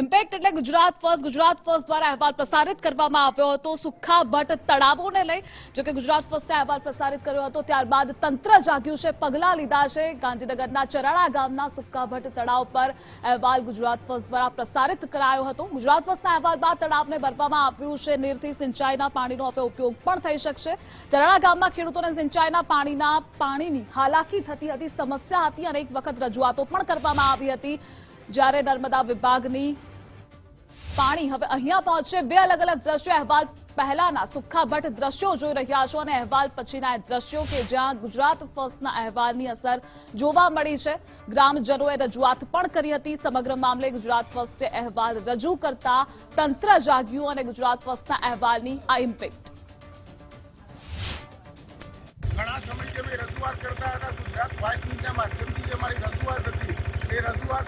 Impact એટલે Gujarat first Gujarat first દ્વારા અહેવાલ પ્રસારિત કરવામાં આવ્યો હતો. સુખા ભટ્ટ તળાવોને લઈ જો કે ગુજરાત ફર્સ્ટે અહેવાલ પ્રસારિત કર્યો હતો, ત્યારબાદ તંત્ર જાગ્યું છે, પગલાં લીધા છે. ગાંધીનગરના ચરાણા ગામના સુખા ભટ્ટ તળાવ પર અહેવાલ ગુજરાત ફર્સ્ટ દ્વારા પ્રસારિત કરાયો હતો. ગુજરાત ફર્સ્ટના અહેવાલ બાદ તળાવને ભરવામાં આવ્યું છે. નીરથી સિંચાઈના પાણીનો હવે ઉપયોગ પણ થઈ શકશે. ચરાણા ગામના ખેડૂતોને સિંચાઈના પાણીના પાણીની હાલાકી થતી હતી, સમસ્યા હતી અને એક વખત રજૂઆતો પણ કરવામાં આવી હતી. જ્યારે નર્મદા વિભાગની પાણી હવે અહીંયા પહોંચશે. બે અલગ અલગ દ્રશ્યો. અહેવાલ પહેલાના સુખાભટ દ્રશ્યો જોઈ રહ્યા છો અને અહેવાલ પછીના દ્રશ્યો કે જ્યાં ગુજરાત ફર્સ્ટના અહેવાલની અસર જોવા મળી છે. ગ્રામજનોએ રજૂઆત પણ કરી હતી. સમગ્ર મામલે ગુજરાત ફર્સ્ટે અહેવાલ રજૂ કરતા તંત્ર જાગ્યું અને ગુજરાત ફર્સ્ટના અહેવાલની આ ઇમ્પેક્ટ. ઘણા સમય જે રજૂઆત કરતા હતા. ગુજરાત ફાઇટ ન્યૂઝના માધ્યમથી જે મારી રજૂઆત હતી, એ રજૂઆત